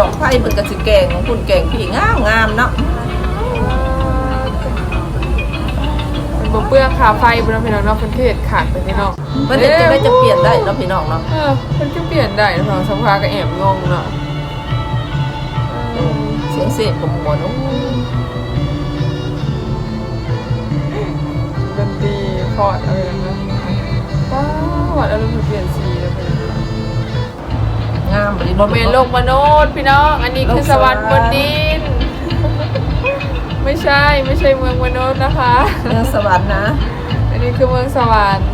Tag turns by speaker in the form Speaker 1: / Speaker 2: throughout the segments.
Speaker 1: ดอกไผ่เพิ่นก็สิแกงของคุณแกงพี่งามงามๆเนาะ
Speaker 2: เป็นบ่เปลือกขาไฟบ่เนาะพี่น้องเนาะเพิ่นคือเฮ็ดขาดไปพี่น้อง
Speaker 1: มันจะจะได้จะเปลี่ยนได้เนาะพี่น้องเนาะ
Speaker 2: เออเพิ่นก็เปลี่ยนได้เนาะสภาก็แอบงงเนาะเออ
Speaker 1: เสียงเสียงกับหมวนโอ้ย
Speaker 2: ดนตรีคอร์ดอะไรนะว้าววัดอารมณ์เปลี่ยนสีแล้วเป็น
Speaker 1: งามบ่ดี
Speaker 2: โมเมนต์โลกมนุษย์พี่น้อง อันนี้คือสวรรค์บนดิน ไม่ใช่ไม่ใช่เมืองมนุษย์นะคะ
Speaker 1: เรื่องสวรรค์นะ
Speaker 2: อันนี้คือเมืองสวรรค์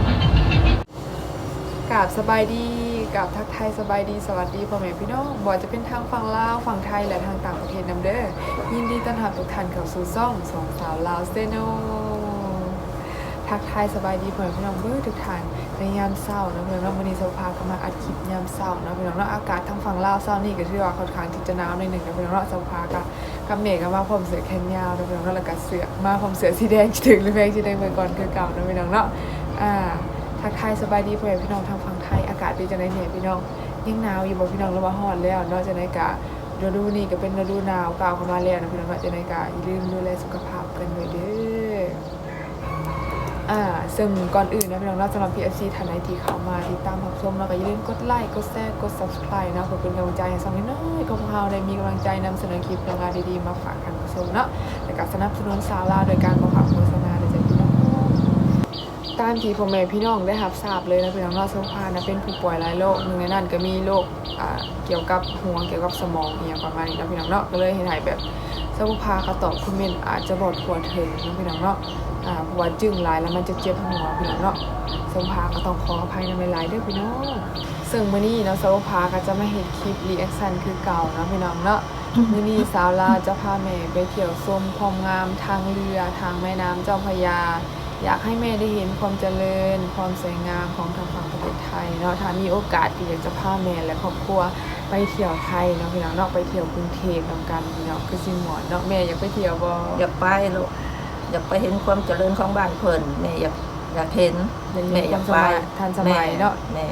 Speaker 2: กราบสบายดีกราบทักทายสบายดีสวัสดีพ่อแม่พี่น้องบ่ว่าจะเป็นทางฝั่งลาวฝั่งไทยและทางต่างประเทศนำเด้อยินดีต้อนรับทุกท่านเข้าสู่ซ่องสองสาวลาวเซโน ทักทายสบายดีเพื่อแม่พี่น้องเบ้อทุกท่านในยามเช้านะเพื่อนเราวันนี้เราพากันมาอัดคลิปยามเช้านะเพี่น้องเนาะอากาศทางฝั่งลาวเช้านี่ก็ถือว่าค่อนข้างที่จะหนาวในอยหนึ่งนะพี่น้องเนาะเราพากันกับเมฆกันมาพรมเสือแขนยาวนะพี่น้องเนาะแล้วก็เสือมาพรมเสือสีแดงถึงหรือแพงสีแดงเมื่อก่อนคือเก่านะพี่น้องเนาะอ่าทักทายสบายดีเพื่อแม่พี่น้องทางฝั่งไทยอากาศเป็นจังไดเนี่ยพี่น้องยังหนาวอยู่บ่พี่น้องหรือว่าร้อนแล้วเนาะจังไดกะฤดูนี้ก็เป็นฤดูหนาวกล่าวเข้ามาแล้วนะพี่น้องจังไดกะอย่าลืมดูแลสุขภาพกันด้วยเด้อ อ่าซึ่งก่อนอื่นนะพี่น้องเราสำหรับ PFC ท่านใดที่เข้ามาติดตามรับชมแล้วก็อย่าลืมกดไลค์กดแชร์กด Subscribe นะเพื่อเป็นกำลังใจให้สองน้อยก็พวกเราได้มีกำลังใจนำเสนอคลิปเรื่องาวดีๆมาฝากกันผู้ชมเนาะและก็สนับสนุนสาราโดยการประกาศโฆษณาโดยใจพี่น้องตามที่พ่อแม่พี่น้องได้รับทราบเลยนะพี่น้องว่าโซฟานะเป็นผู้ป่วยหลายโรคหนึ่งในนั้นก็มีโรคอ่าเกี่ยวกับหัวเกี่ยวกับสมองอย่างประมาณนี้นะพี่น้องเนาะก็เลยเห็นหายแบบโซฟาเขาตอบคอมเมนต์อาจจะบอดหัวถึงนะพี่น้องเนาะ อ่าเพราะว่าจึงหลายแล้วมันจะเจ็บหัวพี่น้องเนาะโซฟาก็ต้องขออภัยในเวลาด้วยพี่น้องซึ่งมื้อนี้เนาะโซฟาก็จะมาเห็นคลิปรีแอคชั่นคือเก่านะพี่น้องเนาะมื้อนี้สาวลาวจะพาแม่ไปเที่ยวชมความงามทางเรือทางแม่น้ำเจ้าพระยา อยากให้แม่ได้เห็นความเจริญ ความสวยงามของทางฝั่งประเทศไทยเนาะถ้ามีโอกาสที่อยากจะพาแม่และครอบครัวไปเที่ยวไทยเนาะพี่น้องเนาะไปเที่ยวกรุงเทพนำกันพี่น้องคือสิหมอนเนาะแม่อยากไปเที่ยวบ่
Speaker 1: อยากไปลูก อยากไปเห็นความเจริญของบ้านเพิ่นแม่อยากอยากเห็นแม่อยากไป
Speaker 2: ทันสมัยเนาะ
Speaker 1: แม่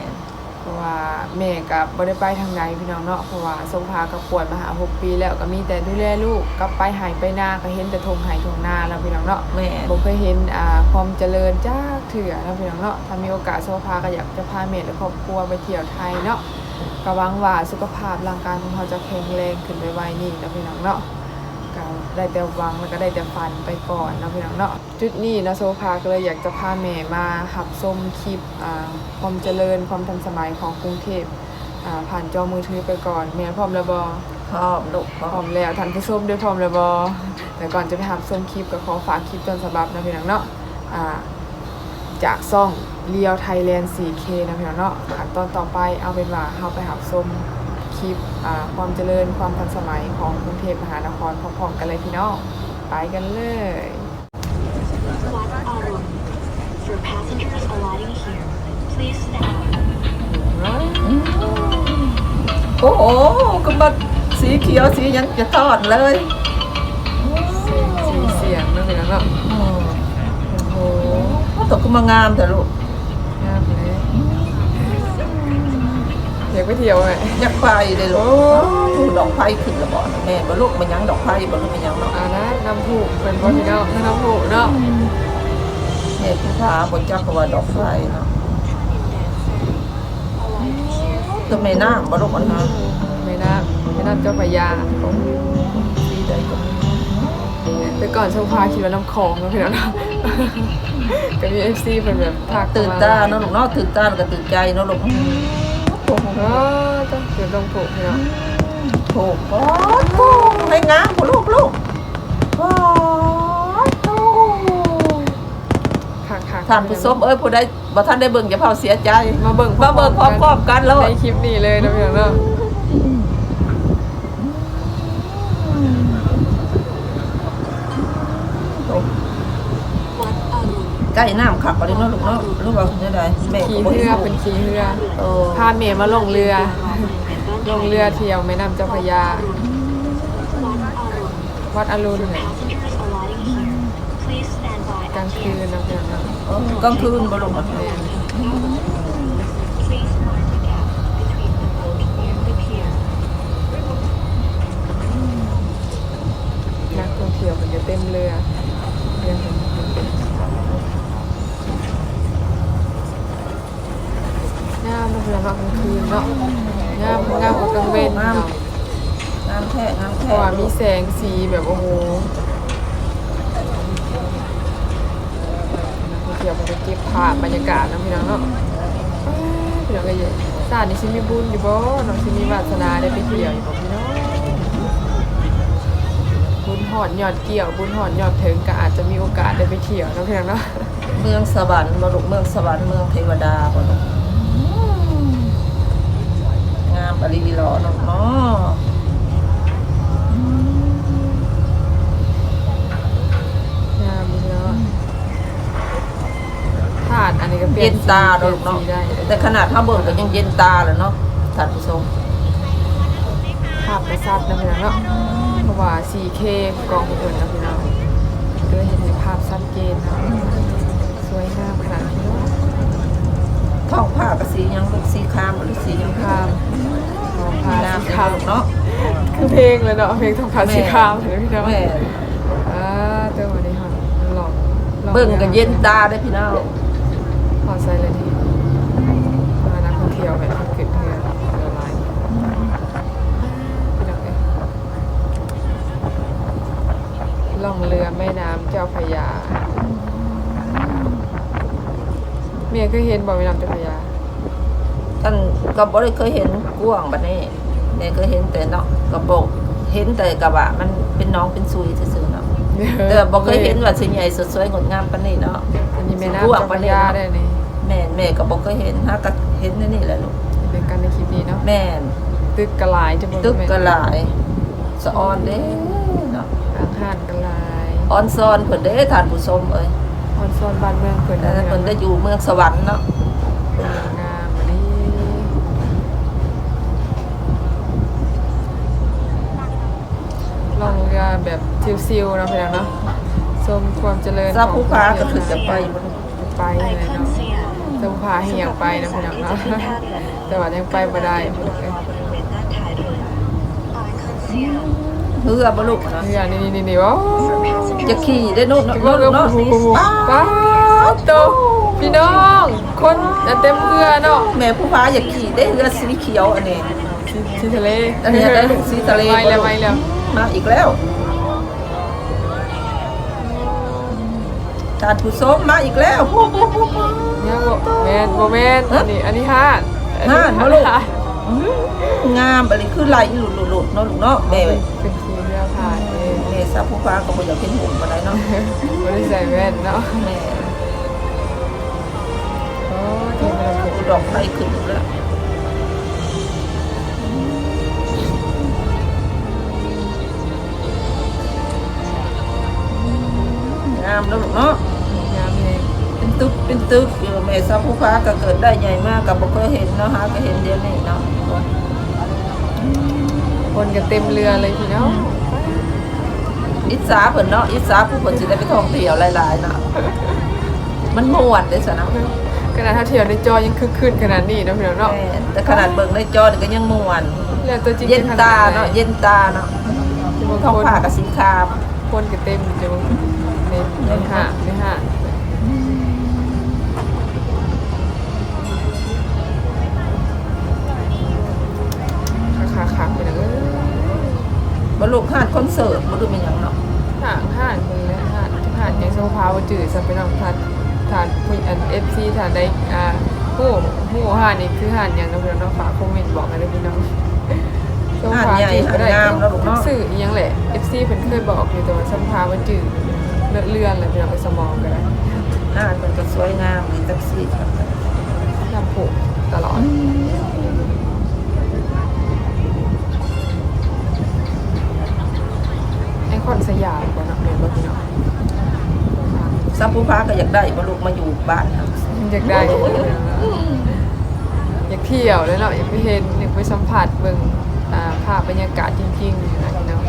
Speaker 2: เพราะว่าแม่กับบ่ได้ไปทางใดพี่น้องเนาะเพราะว่าสงพากับป่วยมาหาหกปีแล้วก็มีแต่ดูแลลูกกลับไปหายไปนาก็เห็นแต่ทงหายทงนาแล้วพี่น้องเนาะ
Speaker 1: แม่
Speaker 2: บ่เคยเห็นอ่าความเจริญจ้าเถื่อนะพี่น้องเนาะถ้ามีโอกาสโซฟาก็อยากจะพาเมดและครอบครัวไปเที่ยวไทยเนาะก็หวังว่าสุขภาพร่างกายของเขาจะแข็งแรงขึ้นไวๆนี่นะพี่น้องเนาะก็ ได้แต่หวังแล้วก็ได้แต่ฝันไปก่อนนะพี่น้องเนาะจุดนี้นะโซฟาก็เลยอยากจะพาแม่มาหับชมคลิปอ่าความเจริญความทันสมัยของกรุงเทพอ่าผ่านจอมือถือไปก่อนแม่พร้อมแล้วบ่
Speaker 1: พร้อมลูกพร้
Speaker 2: พ
Speaker 1: อ
Speaker 2: ร้อ
Speaker 1: ม
Speaker 2: มแล้วท่านผู้ชมด้วยพร้อมแล้วบอแต่ก่อนจะไปหาชมคลิปก็ขอฝากคลิปต้นฉบับนะพี่น้องเนาะอ่าจากซ่องเลียวไทยแลนด์ 4K นะพี่น้องเนาะขั้นตอนต่อไปเอาเป็นว่าเราไปหาชม คลิปอ่าความเจริญความทันสมัยของกรุงเทพมหานครพร้อมๆกันเลยพี่น้องไปกันเลย
Speaker 3: Flight Autumn. For passengers alighting here, please stand.
Speaker 1: โอ้โหก็มาสีเขียวสีหยังจะทอดเลย
Speaker 2: เสียงสีเสียงนะพี่น้องเนาะ
Speaker 1: อืม
Speaker 2: โอ้โห
Speaker 1: โอ้ตกก็มางามแต่ลูก
Speaker 2: งามเลย อยากไปเที่ยวไหม
Speaker 1: อยากไปเลยลูก
Speaker 2: โอ้
Speaker 1: ดูดอกไผ่ขึ้นและบ่นะแม่บ่ลูกมันหยังดอกไผ่บ่ลูกมันหยังเนาะ
Speaker 2: อ่านะน้ำผูกเป็นบอพี่น้องน้ำผูกเนาะ
Speaker 1: แม่ผู้พาบ่จักก็ว่าดอกไผ่เนาะตัวแม่น้ำบ่ลูกมันนะ
Speaker 2: ไม่น่าไม่น่าเจ้าพระยา
Speaker 1: สีใดก็มี
Speaker 2: แต่ก่อนโซฟาคิดว่าน้ำคลองนะพี่น้องเนาะก็มีเอฟซีเป็นแบบทัก
Speaker 1: ตื่นตาเนาะลูกเนาะตื่นตาแล้วก็ตื่นใจเนาะลูก โอ้โห
Speaker 2: เออต้องเดี๋ยวต้องผูกพี่น้อง
Speaker 1: โอ้โหโอ้ให้งามลูกลูกโอ้โห
Speaker 2: ค่ะค่ะ
Speaker 1: ท่านผู้ชมเอ้ยผู้ใดบ่ท่านได้เบิ่งอย่าเผาเสียใจ
Speaker 2: มาเบิ่ง
Speaker 1: มาเบิ่งพร้อมๆกันแล้ว
Speaker 2: ในคลิปนี้เลยนะพี่น้องเนาะ
Speaker 1: ใกล้น้ำขับก็เลยเนาะลูกเนาะลูกว่าเฮ็ดได้แม่
Speaker 2: ขี่
Speaker 1: ก็บ่
Speaker 2: เรืเอเป็นขี่เรือ
Speaker 1: อ
Speaker 2: พาเมย์มาลงเรือ ลงเรือเที่ยวแม่น้ำเจ้าพระยา วัดอรุณเนี่ยกลางคืนนะเพื่
Speaker 1: อนกลางคืนมาลงมา
Speaker 2: แม่นนั
Speaker 3: กท่องเที่ยวมันจะ
Speaker 2: เต็มเรือเรือ งามเป็นแบบกลางคืนเนาะงามงามกว่ากลางเว้นเนาะ
Speaker 1: งามแท้งาม
Speaker 2: เพ
Speaker 1: แท้
Speaker 2: ราะว่ามีแสงสีแบบโอ้โหนักเที่ยวมันจะเก็บภาพบรรยากาศนะพี่น้องเนาะอ้าวพี่น้องก็เยอะสาดนี่ชิมีบุญอยู่บ่น้องชิมีวาสนาได้ไปเที่ยวอยู่บ่พี่น้องบุญหอดยอดเกี่ยว บุญหอดยอดถึงก็อาจจะมีโอกาสได้ไปเที่ยวนะพี่น้องเนาะ
Speaker 1: เมืองสวรรค์บ่ลูกเมืองสวรรค์เมืองเทวดาบ่ลูกงามปรีหล่ อเนาะเนาะ
Speaker 2: งามเนาะถาดอันนี้ก็เปลี่
Speaker 1: เย็
Speaker 2: ยน
Speaker 1: นตาเนาะลูกเนาะ
Speaker 2: สีได้
Speaker 1: แต่ขนาดถ้าเบิ่งก็ยังเย็นตาเลยเนาะท่านผู้ชม
Speaker 2: ภาพกระซับนะพี่น้องเนาะเพราะว่า 4K กล้องของเพิ่นนะพี่น้องก็เลยเห็นในภาพชัดเจนเนาะสวยงามขนาดนี้เนาะ
Speaker 1: ท้องผ้าก็สีหยังลูกสีครามหรือสีหยัง
Speaker 2: ภาพมองภา พ
Speaker 1: งาม
Speaker 2: สี
Speaker 1: สี
Speaker 2: ขาว
Speaker 1: เนาะ
Speaker 2: คือเพลงเลยเนาะเพลงทองคำสีขาวเห็นไหมพี่น้อง
Speaker 1: แม่
Speaker 2: อ่าเติมมาดีค่ะหลอกหลอก
Speaker 1: เบิ่งก็เย็นตาได้อพี่น้อง
Speaker 2: ขอใส่เลยนี่มานักท่องเที่ยวแบบเกิดเพื่อนเรือลายพี่น้องเอ้ยล่องเรือแม่น้ำเจ้าพระยาเมียเคยเห็นบ่แม่น้ำเจ้าพระยา
Speaker 1: ท่านก็บ่ได้เคยเห็นกว้างบัดนี้แม่เคยเห็นแต่เนาะกระบอกเห็นแต่กระบะมันเป็นน้องเป็นซุยซื่อๆเนาะแต่บ่เคยเห็นว่าสิใหญ่สดสวยงดงามปานนี้เนาะ
Speaker 2: อันนี้แม่น้ำเจ้าพระยาได้นี่
Speaker 1: แม่นแม่ก็บ่เคยเห็นฮะก็เห็นในนี่แหละลูก
Speaker 2: เป็นกันในคลิปนี้เนาะ
Speaker 1: แม่น
Speaker 2: ตึกกระลายจะบอก
Speaker 1: ตึกก็หลายสะออนเด้เนาะ
Speaker 2: อาหารกระลาย
Speaker 1: ออนซอนเพิ่นเด้ท่านผู้ชมเอ้ย
Speaker 2: ออนโซนบ้านเมืองเพิ่น
Speaker 1: แต่
Speaker 2: นะ
Speaker 1: เพิ่นได้อยู่เมืองสวรรค์เนาะ
Speaker 2: งามอันนี้ลองเรือแบบ ซิวๆเนาะพี่น้องเนาะชมความเจริญ
Speaker 1: ซาผู้พาก็คือจะไปบ่ลูก
Speaker 2: ไปเลย
Speaker 3: I
Speaker 2: เนาะ
Speaker 3: can see it.
Speaker 2: ซาผู้พาให้อยากไปนะพี่น้องเนาะแต่ว่ายังไปบ่ได้พี่น้องเอ้ย
Speaker 3: With that title. I can see it.
Speaker 1: เรือบ่ลูกนะ
Speaker 2: เรือนี่นี่นี่ว้าว
Speaker 3: For passengers
Speaker 1: จะขี่ได้นู่นเนาะ
Speaker 2: เรือ
Speaker 1: เนาะ
Speaker 2: ป้าดโตพี่น้องคนเต็มเรือเนาะ
Speaker 1: แม่ผู้พาอยากขี่ได้เรือสีเขียวอันนี้
Speaker 2: ที่ที่ทะเล
Speaker 1: อันนี้ได้ลูกสีทะเล
Speaker 2: ไปแล้วไปแล้ว
Speaker 1: มาอีกแล้ว ท่านผู้ชมมาอีกแล้วฮู้ฮู้ฮู้ฮู้
Speaker 2: เนี่ยแมนโบแมนอันนี้อันนี้ห้าดอั
Speaker 1: ห้าดบ่ลูก อื้องามอันนี้คือไหลหลุดหลุดๆๆเนาะลูกเนาะแม่
Speaker 2: เป็นทีเรือผ่านเอง
Speaker 1: แม่ซาผู้พาก็บ่อยากเห็นหุ่นปานใดเนาะ
Speaker 2: ไม่ได้ใส่แว่นเนาะ
Speaker 1: แม่
Speaker 2: โอ้ทีมัน
Speaker 1: ผู้ดอกไม้ขึ้นอีกแล้วงามแล้วลูกเนาะ
Speaker 2: เป็
Speaker 1: นตึกเป็นตึกอยู่แม่ซาผู้ฟ้าก็เกิดได้ใหญ่มากกับบ่เคยเห็นเนาะฮะก็เห็นเดียวนี้เนาะ
Speaker 2: คนกันเต็มเรือเลยพี่น้อง
Speaker 1: อิสาเพิ่นเนาะอิสาผู้เพิ่นสิได้ไปท่องเที่ยวหลายๆเนาะมันม่วนเด้ซะนะ
Speaker 2: ขนาดถ้าเที่ยวในจอยังคึกคืนขนาดนี้เนาะพี่น้องเนาะ
Speaker 1: แม่แต่ขนาดเบิ่งในจอนี่ก็ยังม่วน
Speaker 2: เรือตัวจริง
Speaker 1: เย็นตาเนาะเย็นตาเนาะท้องผ้ากับสีคราม
Speaker 2: คนกันเต็มอยู่ในในห้างในห้าง
Speaker 1: บ่ลูกหาดคอนเสิร์ตบ่รู้มีหยังเนาะ
Speaker 2: ห่างห่านคนเลยห่านห่านยังโซฟาว่าจืดสับไปน้องทานทานผู้อันเอฟซีทานได้อ่าผู้ผู้ห่านนี่คือห่านยังน้องพี่น้องฝากคอมเมนต์บอกกันเลยพี่น้องโซฟาจืดก็ได้ทุกสื่ออีหยังแหละเอฟซีเพิ่นเคยบอกอยู่แต่ว่าสัมภาว่าจืดเลือดเลื่อนเลยพี่น้องไปสมองก็ได้
Speaker 1: หาดมันก็สวยงามมีแท็กซี่ครับ
Speaker 2: น้ำผูกตลอด คอนสยามก่อนเนาะเรียนบ่พี่น้อง
Speaker 1: ซับผู้พาก็อยากได้บ่ลูกมาอยู่บ้านครับ
Speaker 2: อยากได้อยากเที่ยวเลยเนาะอยากไปเห็นอยากไปสัมผัสเบิ่งอ่าภาพบรรยากาศจริงๆนะพี่น้อง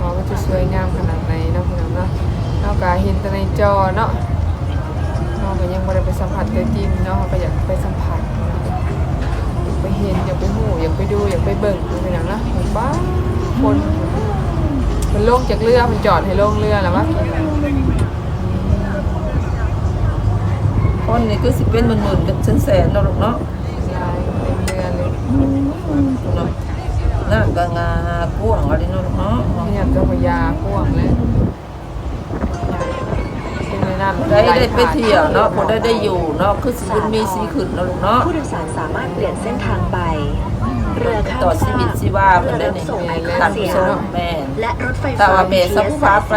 Speaker 2: ว่ามันจะสวยงามขนาดไหนเนาะพี่น้องเนาะนอกจากเห็นแต่ในจอเนาะเราก็ยังไม่ได้ไปสัมผัสตัวจริงเนาะเราก็อยากไปสัมผัสอยากไปเห็นอยากไปหูอยากไปดูอยากไปเบิ่งพี่น้องเนาะเห็นบ้าคน มันลงจากเรือมันจอดให้ลงเรือแล้ววะ
Speaker 1: คนนี่คือสิเป็นหมื่นๆเป็นแสนๆเนาะลูกเนาะ
Speaker 2: ลายเต็มเรือเลย
Speaker 1: เนาะน้ำก็งากว้างอะไรเนาะลูกเนาะ
Speaker 2: นี่ยเจ้าพระยาพ่วงเลยเป็นในน้ำ
Speaker 1: ได้ได้ไปเที่ยวเนาะบ่ได้ได้อยู่เนาะคือสิบุญมีสีขึ้นเนาะลูกเนาะ
Speaker 3: ผู้โดยสารสามารถเปลี่ยนเส้นทางไป เรือข้า
Speaker 1: ต่อ
Speaker 3: ม
Speaker 1: ชี
Speaker 3: ฟา
Speaker 1: วิต
Speaker 3: ก
Speaker 1: ชีวาเพิ่นได้
Speaker 3: เรือ
Speaker 1: นี่
Speaker 3: ส่งไอคอ
Speaker 1: ท่าน
Speaker 3: นเสี
Speaker 1: ผู้
Speaker 3: ย
Speaker 1: ชมแม่น
Speaker 3: และรถไฟ
Speaker 1: ถ้า
Speaker 3: ฟ้า
Speaker 1: ว่าแม่สัพพาไป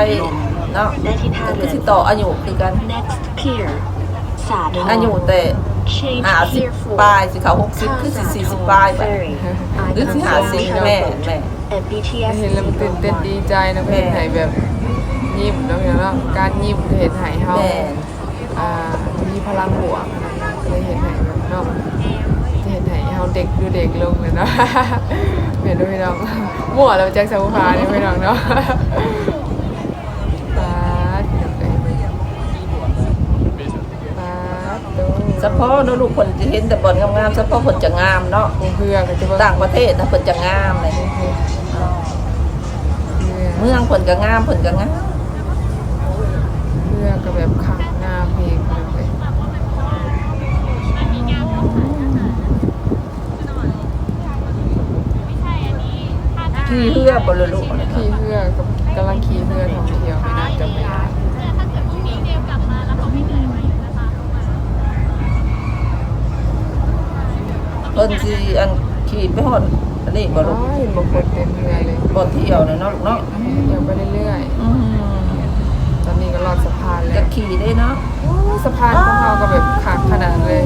Speaker 1: เนาะ
Speaker 3: ได้ที่ท่า
Speaker 1: ก็
Speaker 3: เรื
Speaker 1: คือ
Speaker 3: อ
Speaker 1: สิต่ออายุคือกัน
Speaker 3: next pier สาทร
Speaker 1: อายุแต่
Speaker 3: change
Speaker 1: ห้าสิบ
Speaker 3: pier for
Speaker 1: ปลายสิเขาหกสิบคือสิสี่สิบปลายไป
Speaker 3: ferry
Speaker 1: หรือสิห้าสิบแม่แม่
Speaker 3: and BTS
Speaker 2: เห็นแล้วมันตื่นเต้นดีใจนะเพื่อนไห้แบบยิ้มแล้วเนาะการยิ้มก็เห็นไห้เฮา
Speaker 1: แม่
Speaker 2: อ่ามีพลังบวกนะก็เลยเห็นไห้แบบเนาะ เห็นไห้เฮาเด็กดูเด็กลงเลยเนาะเห็นด้วยพี่น้องมั่วแล้วแจ็คสัมภาเนี่ยพี่น้องเนาะปาดพี่น้องเอ้ยปาดโต
Speaker 1: เฉพาะเนาะลูกคนจะเห็นแต่บอลงามๆเฉพาะคนจะงามเนาะ
Speaker 2: เพื่อก็จะว่า
Speaker 1: ต่างประเทศนะเพิ่นจะงามเลย
Speaker 2: เพื่อ
Speaker 1: เมืองเพิ่นก็งามเพิ่นก็งาม
Speaker 2: เพื่อก็แบบขังหน้าเพลงเลย
Speaker 1: ขี่เรือบ่เลยลูก
Speaker 2: ขี่เพื่อกับกำลังขี่เพื่อท่องเที่ยวไม่น่าจะไม่ได้
Speaker 1: เพิ่นสิอันขี่ไปฮอดอันนี้บ่ลูก
Speaker 2: โอ้ยบางคนเต็มเรือเลย
Speaker 1: บ่เที่ยวเนี่ยเนาะลูกเนาะ
Speaker 2: เที่ยวไปเรื่อย
Speaker 1: อืม
Speaker 2: ๆตอนนี้ก็ลอดสะพานแล้
Speaker 1: จะ
Speaker 2: ว
Speaker 1: ขี่ได้เนาะ
Speaker 2: โอ้ยสะพานของเราก็แบบขาดขนาดเลย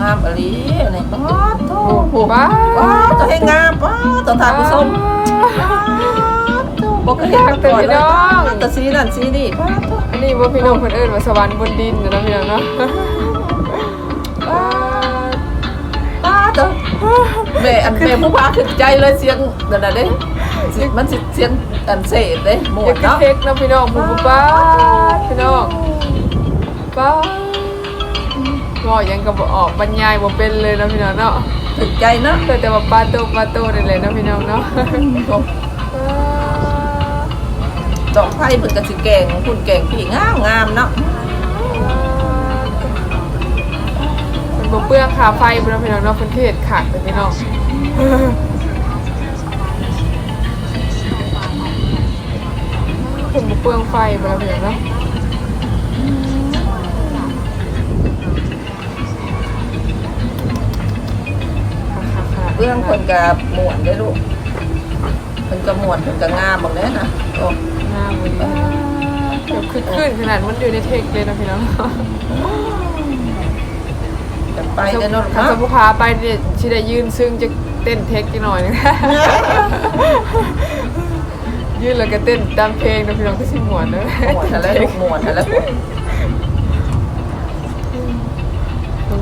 Speaker 1: งามอหลีนี่ป๊าดโต
Speaker 2: โอ้โหบ้า
Speaker 1: ป๊าดตัวให้งามป๊าดตัวท่านผู้ชมบ่เคยเห็นมาก่อนเลยตัวสีนั่นสีนี่ป๊าดโต
Speaker 2: อันนี้ว่าพี่น้องคนอื่นว่าสวรรค์บนดินนะพี่น้องเนาะ
Speaker 1: ป๊าดโตแม่อันแม่ผู้พาถึงใจเลยเสียงนั่นน่ะเด้สิมันสิเสียงอันเสดเด้หม
Speaker 2: อ
Speaker 1: ด
Speaker 2: ยาก
Speaker 1: เนาะ
Speaker 2: เทคนะพี่น้องผู้ป้าดพี่น้องป้าด ว่ายังก็บออกบรรยายบ่เป็นเลยนะพี่น้องเนาะ
Speaker 1: ถึงใจเนาะ
Speaker 2: แต่แต่ว่าปลาโตปลาโตนี่เลยนะพี่น้องเนาะ
Speaker 1: ดอกไผ่เพิ่นก็สิแกงคุณแกงพี่งามงามๆเนาะ
Speaker 2: มันบ่เปลืองค่าไฟบ่เนาะพี่น้องเนาะเพิ่นเทศขาดไปพี่น้องเพิ่นบ่เปลืองไฟบ่เนาะพี่น้องเนาะ
Speaker 1: บื้องเพิ่นก็ม่วนเด้อลูกเพิ่นก็ม่วนเพิ่นก็งามบักแน่นะโอ้
Speaker 2: งามเลยเดี๋ยวขึ้นขึ้นขนาดมันอยู่ในเทคเลยนะพี่น้อง
Speaker 1: จะไปเด้อเนาะ
Speaker 2: ถ้า
Speaker 1: เนาะ
Speaker 2: สมมุติพาไปเนี่ยสิได้ยืนซึ่งจะเต้นเทคอีกหน่อยนึง ยืนแล้วก็เต้นตามเพลงนะพี่น้องก็สิม่วนเด้อ
Speaker 1: ม่วนอะไรลูกม่วนอะไร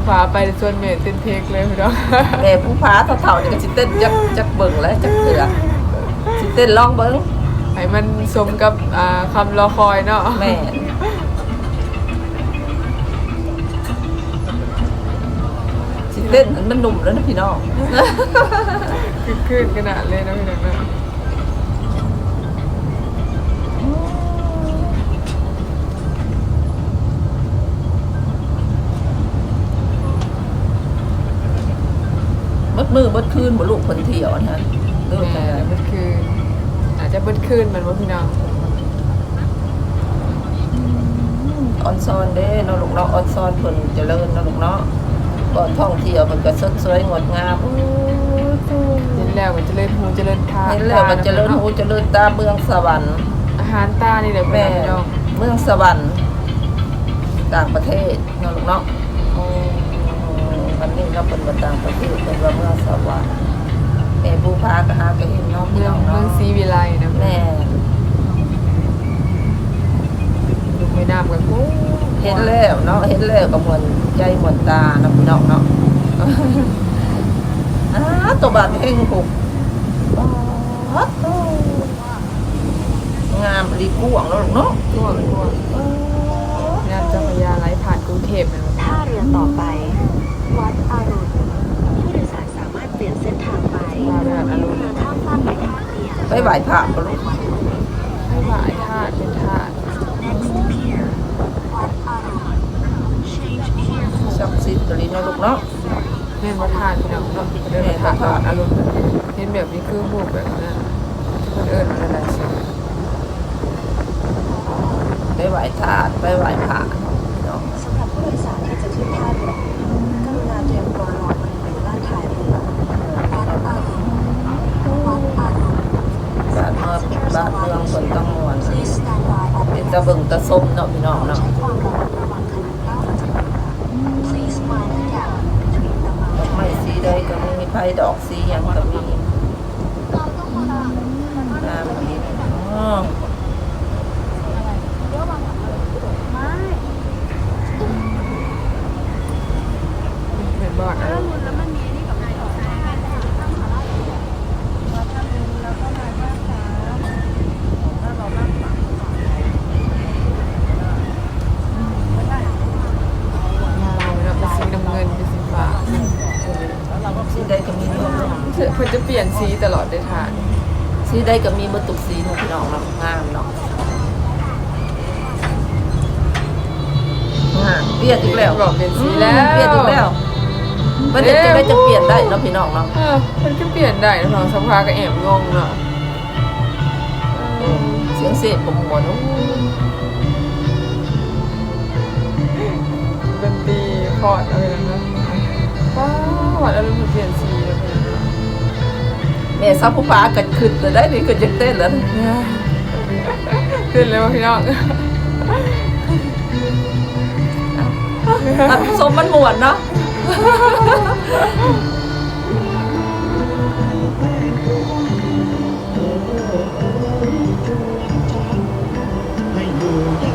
Speaker 2: คุณฟ้าไปในส่วนเมทเต้นเพลงเลยพี่น้อง
Speaker 1: แม่ผู้พาเฒ่าๆนี่ก็สิเต้นจักจักเบิ่งแล้วจักเถือสิเต้นลองเบิ่ง
Speaker 2: ให้มันสมกับอ่าคำรอคอยเนาะ
Speaker 1: แม่สิเต้นมันหนุ่มแล้วนะพี่น้อง
Speaker 2: ขึ้นขึ้นขนาดเลยนะพี่น้อง
Speaker 1: มือเบิดคืนบ่ลูกเพิ่นเที่ยวนะเลิก
Speaker 2: แหม่
Speaker 1: แล้ว
Speaker 2: เบิดคืนอาจจะเบิดคืนเหมือนว่าพี่น้อง
Speaker 1: ออนซอนเด้เนาะลูกเนาะออนซอนเพิ่นเจริญเนาะลูกเนาะก่อนท่องเที่ยวเพิ่นก็สดสวยงดงาม
Speaker 2: เห็นแล้วมันเจะเล่นหูเจะเล่นทา
Speaker 1: เห็นแล้วมันเจริญหูเจริญตาเมืองสวรรค์
Speaker 2: อาหารตานี่แหละ
Speaker 1: แม่
Speaker 2: พี่น้อง
Speaker 1: เมืองสวรรค์ต่างประเทศเนาะลูกเนาะ
Speaker 2: โอ้
Speaker 1: อืมวั นนี้เราเป็นว่าต่างประเทศเป็นว่าเมืองสวรรค์แม่บูพาก็หาก็เห็นเนาะพี่
Speaker 2: เมือง
Speaker 1: น้อง
Speaker 2: เมือง
Speaker 1: เนาะ
Speaker 2: ศรีวิไลนะ
Speaker 1: แม่
Speaker 2: ดูไม่น้ำกันโอ้
Speaker 1: เห็นแล้วเนาะเห็นแล้วก็มวนใจมวนตาเนาะพี่น้องเนาะอ้าตัวบาดเฮงผูกป๊าดโตงามดีกวางเนาะลูกเนาะ
Speaker 2: ทั่วทั่วงานเจ้าพระยาไหลผ่านกรุงเทพนะ
Speaker 3: ท่าเรือต่อไป วัดอรุณผู้โดยสารสามารถเปลี่ยนเส้นทางไป
Speaker 2: มาเดือนอรุณ
Speaker 3: เรือข้ามฟากไปท่าเรือ
Speaker 1: ไปไหว้พระบ่ลูก
Speaker 2: ให้หวายธาเป็นธาตุ
Speaker 1: ศักดิ์สิทธิ์ตัวนี้เนาะลูกเนาะ
Speaker 2: แม่นบ่ธาตุพี่น้องเนาะเดินมาธาตุอารมณ์เห็นแบบนี้คือหมู่แบบนั้นเพิ่นเอิ้นว่าอะไรสิ
Speaker 1: ไปไหว้ธาตุไปไหว้พระเนาะ
Speaker 3: สำหรับผู้โดยสารที่จะขึ้นท่าเรือกรุณาเตรียมตัวรอบริเวณด้านท้ายเรือวัดอารุณวัดอารุณ
Speaker 1: บ้านเมืองบ้านเมืองคนต้องมวน
Speaker 3: Please stand by at
Speaker 1: เป็น
Speaker 3: the
Speaker 1: ตะส้มเนาะพี่น้องเนาะ
Speaker 3: ใช้ความระมัดระวังขณะก้าวออกจากเรือ Please mind the gap between the
Speaker 1: ดอกไม้สีใดก็มีไผ่ดอกสีหยังก็มีงามดีอ๋อ
Speaker 2: เป็นบ่อนะ งามเลยเนาะเป็นสีน้ำเงินเป็นสีฟ้า
Speaker 1: สีใดก็มีหมด
Speaker 2: เพิ่นจะเปลี่ยนสีตลอดเลยค่ะ
Speaker 1: สีใดก็มีหมดทุกสีเนาะพี่น้องเนาะงามเนาะงามเปลี่ยนอีกแล้ว
Speaker 2: บอกเปลี่ยนสีแล้ว
Speaker 1: เปลี่ยนอีกแล้วประเด็นจะได้จะเปลี่ยนได้เนาะพี่น้องเนาะ
Speaker 2: เออมันก็เปลี่ยนได้นะน้องสภาก็แอบงงเนาะเออ
Speaker 1: เสียงเสียงผมหมวนโอ้
Speaker 2: ดนตรีคอร์ดอะไรนะว้าววัดอารมณ์เปลี่ยนสีแล้วเป็น
Speaker 1: แม่ซับผู้ฟ้ากันขึ้นแต่ได้นี่ก็จะเต้นแล้ว
Speaker 2: ขึ้นเลยว่าพี่น้อง
Speaker 1: อันสมมันหมวนเนาะ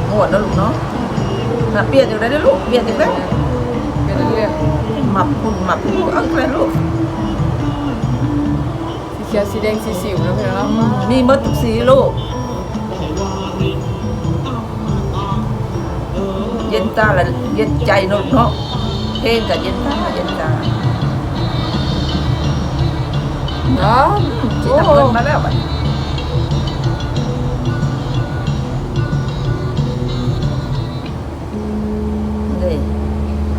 Speaker 1: หมวนแล้วลูกเนาะน่ะเปลี่ยนอยู่ได้เด้อลูกเปลี่ยนอีกแล้ว
Speaker 2: เป็นเรื่อง
Speaker 1: หมับคุณหมับลูกเอาอีกแล้วลูก
Speaker 2: สี เขียวสีแดงสีสิวแล้วพี่น้อง
Speaker 1: มีหมดทุกสีลูก เย็นตาละเย็นใจนาะลูกเนาะเพลงกับเย็นตาเย็นตา
Speaker 2: เนาะ
Speaker 1: สี
Speaker 2: โอ้
Speaker 1: น้ำเงินมาแล้วบัดนี่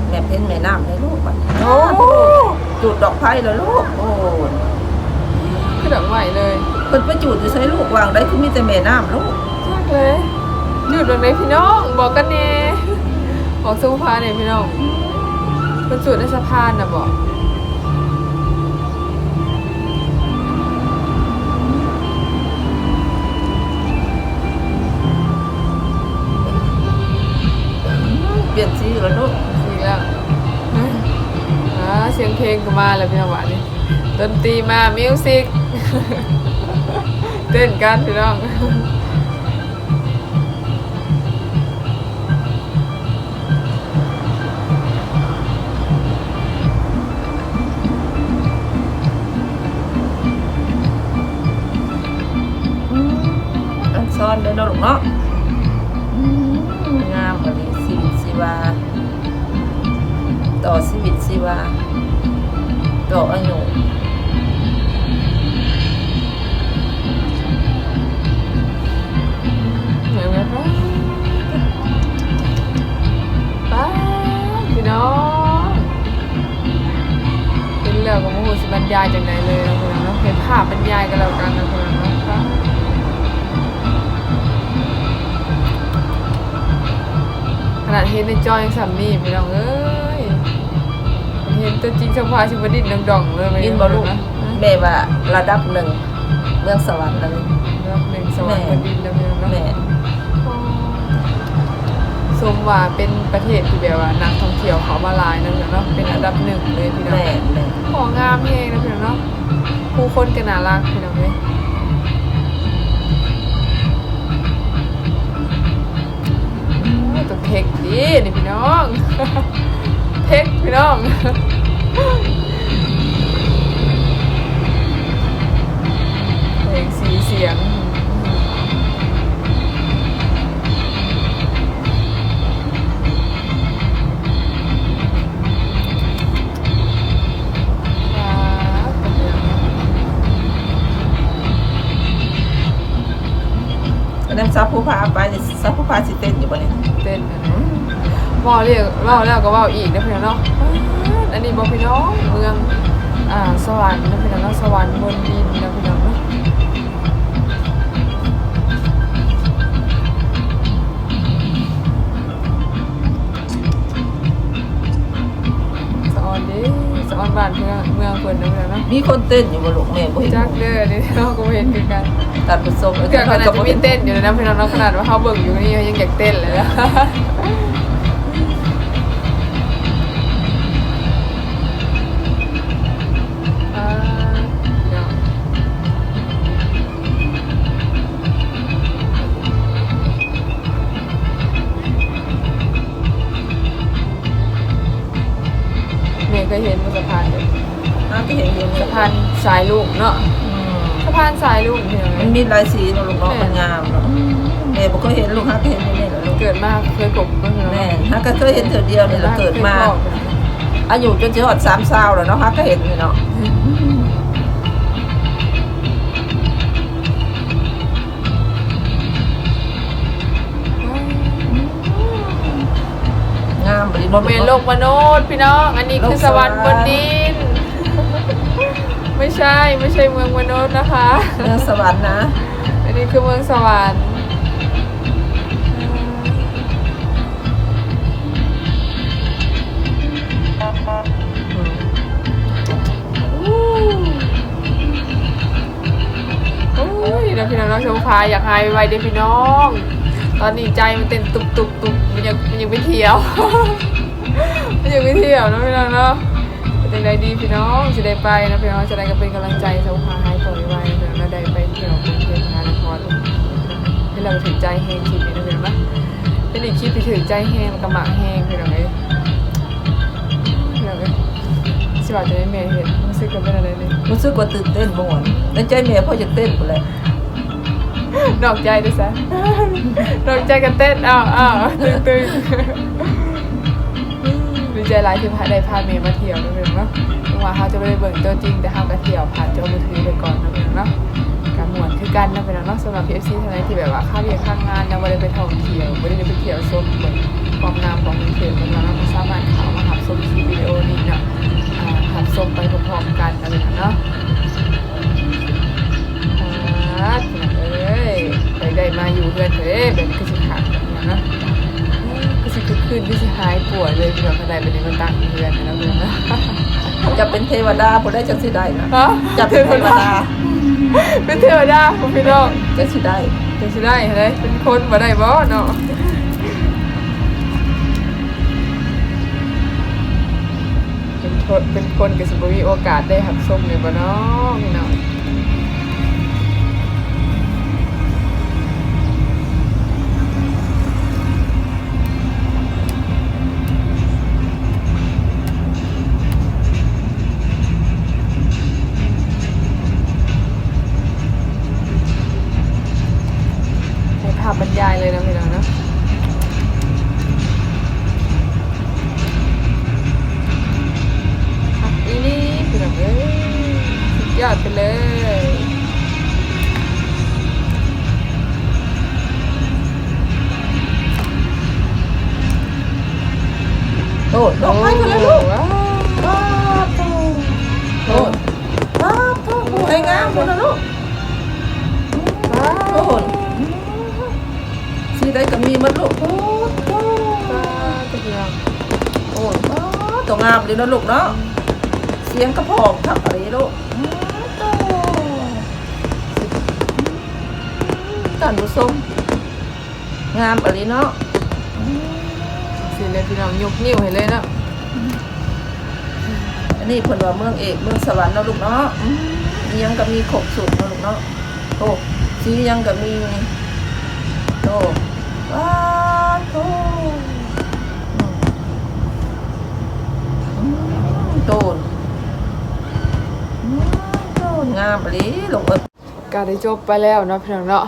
Speaker 1: แม่เพ้นแม่น้ำให้ลูกบัด
Speaker 2: โอ้
Speaker 1: จุดดอกไผ่แล้วลูกโอ้ ย
Speaker 2: ขึ้นดังใหม่เลย
Speaker 1: เพิ่นไปจุดอยู่ใช้ลูกวางได้คือมีแต่แม่น้ำลูก
Speaker 2: ยากเลยหยุดตรงไหนพี่น้องบอกกันเน่บอกสมุภาเนี่ยพี่น้องเป็นจุดในสะพานนะบอก
Speaker 1: เปลี่ยนสีแล้วลูก
Speaker 2: อีกแล้วอ่าเสียงเพลงก็มาแล้วพี่น้องหวานนี่ดนตรีมามิวสิก เต้นกันพี่น้อง
Speaker 1: อันซ้อนเด้อเนาะลูกเนาะงามกว่านี้ชีวิวาต่อชีวิตชีวาต่ออายุ
Speaker 2: บรรยายจากไหนเลยนะพี่น้องเนาะเห็นภาพบรรยายกันแล้วกันนะพี่น้องเนาะป้าขนาดเห็นในจอยังสามนี่พี่น้องเอ้ยเห็นตัวจริงสภาชิบดินดองๆเลย
Speaker 1: ยินบ่ลูกแม่ว่าระดับหนึ่งเมืองสวรรค์เลย
Speaker 2: รอบหนึ่งสวรรค์บนดินแล้วพี่น้องเนาะ
Speaker 1: แม่
Speaker 2: สมว่าเป็นประเทศที่แบบว่านักท่องเที่ยวเขามาหลายนั่นแหละเนาะเป็นอันดับหนึ่งเลยพี่น้อง
Speaker 1: แม่แม่
Speaker 2: ของงามเองนะพี่น้องเนาะผู้คนก็น่ารักพี่น้องเลยโอ้ยตัวเพ็กดีนี่พี่น้องเพ็กพี่น้อง เพลงสีเสียงอ่าเป็นเรื่อง
Speaker 1: ซับผู้พาไปซับผู้พาสิเต้นอยู่บ่นี่
Speaker 2: เต้นอันนี้ว่าเรียกว่าแล้วก็ว่าอีกนะพี่น้องเนาะอันนี้บอกพี่น้องเมืองอ่าสวรรค์นะพี่น้องเนาะสวรรค์บนดินนะพี่น้อง เมืองเมืองเพิ่นนะพี่น้องเนาะ
Speaker 1: มีคนเต้นอยู่บ่ลูกแม่บ่เห็น
Speaker 2: จักเด้อนี่เราก็บ่เห็นคือกัน
Speaker 1: ตัดผสม
Speaker 2: เกิดขนาดจะมีเต้นอยู่เลยนะพี่น้องเนาะขนาดว่าเขาเบิ่งอยู่นี่เขายังอยากเต้นเลยนะ สายลูกเนาะ
Speaker 1: อืม
Speaker 2: สะพานสายลูกพี่น้อง
Speaker 1: มันมีหลายสีเนาะลูกเนาะมันงามเนาะแม่บ่เคยเห็นลูกฮักเห็นอยู่นี่แหละลูก
Speaker 2: เกิดมาเคยกบก็คือ
Speaker 1: แม่ฮักก็เคยเห็นเธอเดียวนี่แหละเกิดมาอายุจนจะฮอด3ซาวแล้วเนาะฮักก็เห็นนี่เนาะงามบ่ดี
Speaker 2: โมเมนต์โลกมนุษย์พี่น้อง อันนี้คือสวรรค์บนดิน ไม่ใช่ไม่ใช่เมืองมนุษย์นะคะ
Speaker 1: เมืองสวรรค์นะ
Speaker 2: อันนี้คือเมืองสวรรค์โอ้ยนะพี่น้องน้องชมพายอยากหายไวๆเด้อพี่น้อง ตอนนี้ใจมันเต้นตุบตุบตุบมันยังมันยังไม่เที่ยว มันยังไม่เที่ยวนะพี่น้องเนาะ เป็นไงดีพี่น้องจะได้ไปนะพี่น้องจะได้ก็เป็นกำลังใจชมพายปล่อยไว้เดี๋ยวเราได้ไปเที่ยวกรุงเทพมหานครให้เราถึงใจแห้งคลิปนี้นะพี่น้องนะเป็นอีกคลิปที่ถึงใจแห้งมันก็หมักแห้งพี่น้องเอ้ยพี่น้องเอ้ยสิว่าจะได้เมย์เห็นรู้สึกกันเป็นอะไรเลย
Speaker 1: รู้สึกว่าตื่นเต้นบ่ม่วนในใจแม่พ่อจะเต้นพุ่นแหละ
Speaker 2: นอกใจด้วยซะนอกใจกันเต้นอ้าวอ้าวตึงตึงดี ใจหลายที่พาได้พาเมย์มาเที่ยวนะเพื่อนเนาะว่าเขาจะไม่ได้เบิ่งตัวจริงแต่เขาก็เที่ยวผ่านจอมือถือไปก่อนนะเพื่อนเนาะการมวนคือกันนะเพื่อนเนาะสำหรับ PFC เท่านั้นที่แบบว่าข้าเรียนข้างานนะไม่ได้ไปท่องเที่ยวไม่ได้ไปเที่ยวชมเบิ่งความงามของกรุงเทพเพื่อนเนาสามารถเข้ามาหับชมคลิปวิดีโอนี้เนาะอ่าหับชมไปพร้อมๆกันนะเพื่อนเนาะเอ้ยไปได้มาอยู่เพื่อนเอ้ยเป็นคือ คือขึ้นที่สิหายปวดเลยที่แบบกระไดไปในมันตั้งเพื่อนนะเพื่อนนะ
Speaker 1: จะเป็นเทวดาผู้ได้จังสิได้นะ
Speaker 2: ฮะ
Speaker 1: จะเป็นเทวดา
Speaker 2: เป็นเทวดาคุณพี่น้อง
Speaker 1: จะสิได้
Speaker 2: จะสิได้เลยเป็นคนมาได้บ่เนาะเป็นคนเป็นคนก็สิบ่มีโอกาสได้หักส้มเลยบ่เนาะพี่น้อง อันนี้เพิ่น
Speaker 1: ว่าเมือ
Speaker 2: งเอ
Speaker 1: กเมืองสวรรค์เนาะลูกเนาะมอิหยังก็มีครบสุดเนาะลูกเนาะโอ้สียังก็มีโตว้าโตโตนโตนงามปะลีลูกเอ้ย
Speaker 2: การได้จบไปแล้วเนาะพี่น้องเนาะ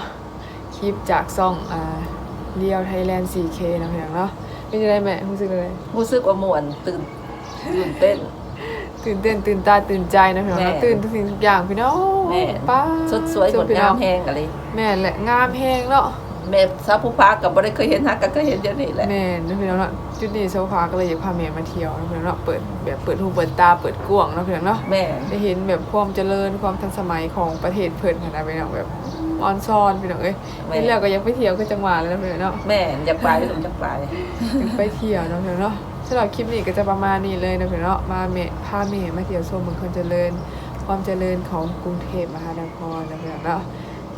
Speaker 2: คลิปจากซ่องอ่าเรียวไทยแลนด์ 4K นะพี่น้องเนาะ เป็นยังไงแม่รู้สึกอะไร
Speaker 1: รู้สึกว่าม่วนตื่นตื่นเต้น
Speaker 2: ตื่นเต้นตื่นตาตื่นใจนะพี่น้องเนาะ
Speaker 1: แม่
Speaker 2: ตื่นทุกสิ่งทุกอย่างพี่น้อง
Speaker 1: แม่
Speaker 2: ป้า
Speaker 1: สดสวยงด
Speaker 2: พี่
Speaker 1: งา
Speaker 2: น้
Speaker 1: ม
Speaker 2: อ
Speaker 1: แฮงกันเลย
Speaker 2: แม่แหละงามแฮงเนาะ
Speaker 1: แม่สาวผู้พาก็บ่ได้เคยเห็นฮักก็เคยเห็นเดี๋ยวนี้แหละ
Speaker 2: แม่นพี่น้องเนาะจุดนี้โซฟาก็เลยอยากพาแม่มาเที่ยวพี่น้องเนาะเปิดแบบเปิดหูเปิดตาเปิดกว้างเนาะพี่น้องเนาะ
Speaker 1: แม่
Speaker 2: ได้เห็นแบบความเจริญความทันสมัยของประเทศเพิ่นขนาดพี่น้องแบบ ออนซอนพี่น้องเอ้ยเห็นแล้วก็อยากไปเที่ยวคือจังหวัดแล้วพี่น้องเนาะ
Speaker 1: แม่อยากไปลูกอยากไป
Speaker 2: อยากไปเที่ยวเนาะพี่น้องเนาะสำหรับคลิปนี้ก็จะประมาณนี้เลยนะพี่น้องเนาะมาเมพาเมมาเที่ยวชมเมืองคนเจริญ ความเจริญของกรุงเทพมหานครนะพี่น้องเนาะ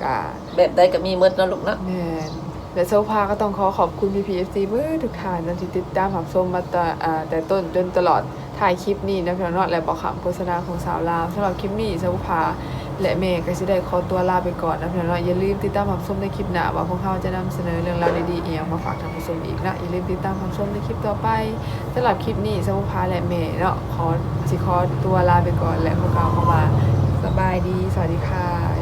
Speaker 2: กะ
Speaker 1: แบบใดก็มีหมดเนาะลูกเนาะ
Speaker 2: แม่นและโซฟาก็ต้องขอขอบคุณพี่พีเอฟซีเมื่อทุกท่านนะที่ติดตามรับชมมาแต่อ่าแต่ต้นจนตลอดถ่ายคลิปนี้นะพี่น้องเนาะและบอกคำโฆษณาของสาวลาวสำหรับคลิปนี้โซฟา และเมย์ก็จะได้ขอตัวลาไปก่อนนะพี่น้องเนอย่าลืมติดตามรับชมในคลิปหน้าว่าพวกเขาจะนำเสนอเรื่องราวดีๆเอียงมาฝากทางผู้ชมอีกนะอย่าลืมติดตามรับชมในคลิปต่อไปสำหรับคลิปนี้สัมภาและเมย์เนาะขอสิขอตัวลาไปก่อนและพวกเราเข้ามาสบายดี สวัสดีค่ะ